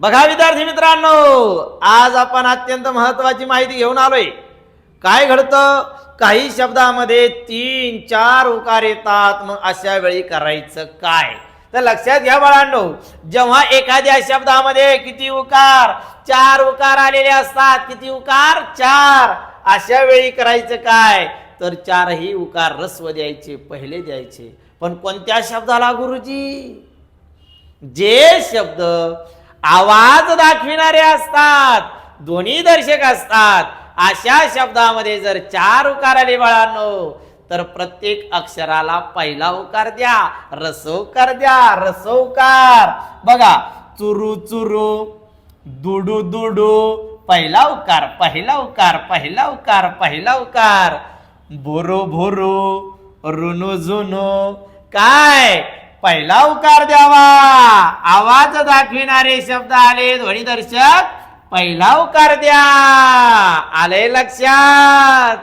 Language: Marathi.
बघा विद्यार्थी मित्रांनो आज आपण अत्यंत महत्वाची माहिती घेऊन आलोय. काय घडतं? काही शब्दामध्ये तीन चार उकार येतात मग अशा वेळी करायचं काय? तर लक्षात घ्या बाळांनो जेव्हा एखाद्या शब्दामध्ये किती उकार चार उकार आलेले असतात किती उकार? चार. अशा वेळी करायचं काय? तर चारही उकार रस्व द्यायचे पहिले द्यायचे. पण कोणत्या शब्दाला गुरुजी? जे शब्द आवाज दाखविणारे असतात ध्वनी दर्शक असतात. अशा शब्दामध्ये जर चार उकार आले बाळांनो तर प्रत्येक अक्षराला पहिला उकार द्या रसोकार द्या रसोकार बघा चुरू चुरू दुडू दुडू पहिला उकार पहिला उकार पहिला उकार पहिला उकार. भोरो भोरो रुनु झुनू काय? पहिला उकार द्यावा. आवाज दाखविणारे शब्द आले ध्वनीदर्शक. पहिला उकार द्या. आले लक्षात.